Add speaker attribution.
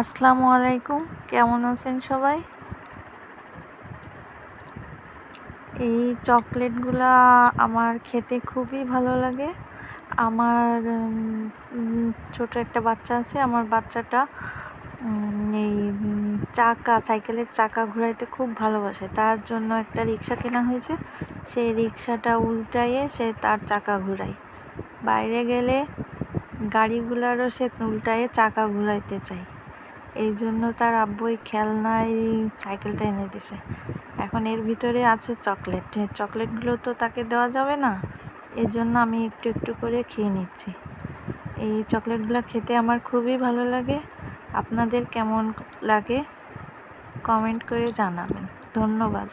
Speaker 1: আসসালামু আলাইকুম। কেমন আছেন সবাই? এই চকলেটগুলা আমার খেতে খুবই ভালো লাগে। আমার ছোট একটা বাচ্চা আছে। আমার বাচ্চাটা এই চাকা, সাইকেলের চাকা ঘুরাইতে খুব ভালোবাসে। তার জন্য একটা রিক্সা কেনা হয়েছে। সেই রিক্সাটা উল্টাইয়ে সে তার চাকা ঘুরায়। বাইরে গেলে গাড়িগুলারও সে উল্টাইয়ে চাকা ঘুরাইতে চায়। এই জন্য তার আব্বু এই খেলনায় সাইকেলটা এনে দিছে। এখন এর ভিতরে আছে চকলেট। চকলেটগুলো তো তাকে দেওয়া যাবে না। এই জন্য আমি একটু একটু করে খেয়ে নিচ্ছি। এই চকলেটগুলো খেতে আমার খুবই ভালো লাগে। আপনাদের কেমন লাগে কমেন্ট করে জানাবেন। ধন্যবাদ।